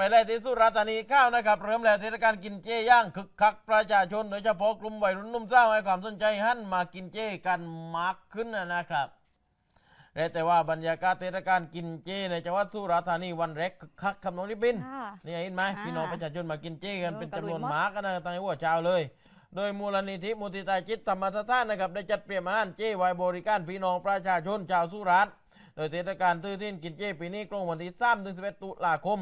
ไปได้ที่สุราษฎร์ธานีข้าวนะครับเริ่มแล้วเทศกาลกินเจย่างคึกคักประชาชนโดยเฉพาะกลุ่มวัยรุ่นหนุ่มสาวให้ความสนใจหันมากินเจกันมากขึ้นนะครับและแต่ว่าบรรยากาศเทศกาลกินเจในจังหวัดสุราษฎร์ธานีวันแรกคึกคักคำน้องริบบินค่ะนี่เห็นไหมอ่าพี่น้องประชาชนมากินเจกันเออเป็นกระลุจำยนวนหมดมากกันนะตั้งแต่หัวเช้าเลย โดยมูลนิธิมุติตาจิตธรรมสถานนะครับได้จัดเตรียมอาหารเจไว้บริการพี่น้องประชาชนชาวสุราษฎร์โดยเทศกาลตื้อทิ้นกินเจปีนี้กลงวันที่3ถึง11ตุลาคม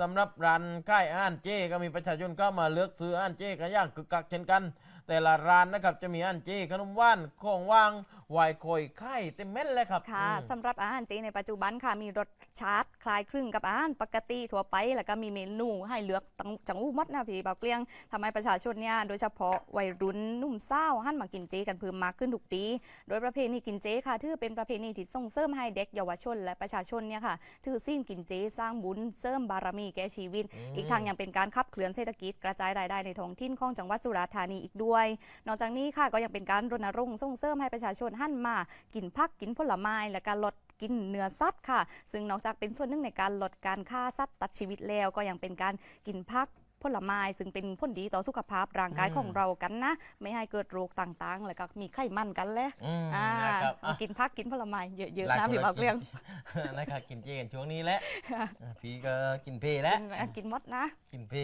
สำหรับร้านค่ายอ่านเจก็มีประชาชนเข้ามาเลือกซื้ออ่านเจกันอย่างคึกคักเช่นกัน แต่ละร้านนะครับจะมีอ่านเจขนมหว่านของว่าง วน์โคยไข่เต็มเม็ดเลยครับค่ะอืมสำหรับอาหารเจในปัจจุบันค่ะมีรสชาติคล้ายคลึงกับอาหารปกติทั่วไป แล้วก็มีเมนูให้เลือกตั้งจังหูมัดนะพี่เบาเกลียงทำให้ประชาชนเนี่ยโดยเฉพาะวัยรุ่นหนุ่มสาวหันมากินเจกันเพิ่มมากขึ้นทุกปีโดยประเพณีกินเจค่ะถือเป็นประเพณีที่ส่งเสริมให้เด็กเยาวชน และประชาชนเนี่ยค่ะถือสิ้นกินเจสร้างบุญเสริมบารมีแก่ชีวิต อีกทางยังเป็นการขับเคลื่อนเศรษฐกิจกระจายรายได้ในท้องถิ่นของจังหวัดสุราษฎร์ธานีอีกด้วย นอกจากนี้ค่ะก็ยังเป็นการรณรงค์ส่งเสริมให้ประชาชนหันมา กินผักกินผลไม้และการลดกินเนื้อสัตว์ค่ะ ซึ่งนอกจากเป็นส่วนหนึ่งในการลดการฆ่าสัตว์ตัดชีวิตแล้วก็ยังเป็นการกินผักผลไม้ซึ่งเป็นผลดีต่อสุขภาพร่างกายอืมของเรากันนะ ไม่ให้เกิดโรคต่างๆ แล้วก็มีไขมันกันแหละอืมอ่านะครับเอาอะกินผักกินผลไม้เยอะหลๆนะคพี่ก็บอกเรื่องกินนะครับกินเจกันช่วงนี้แหละอะพี่ก็กินเพแล้วกินกินมดนะ กินเพ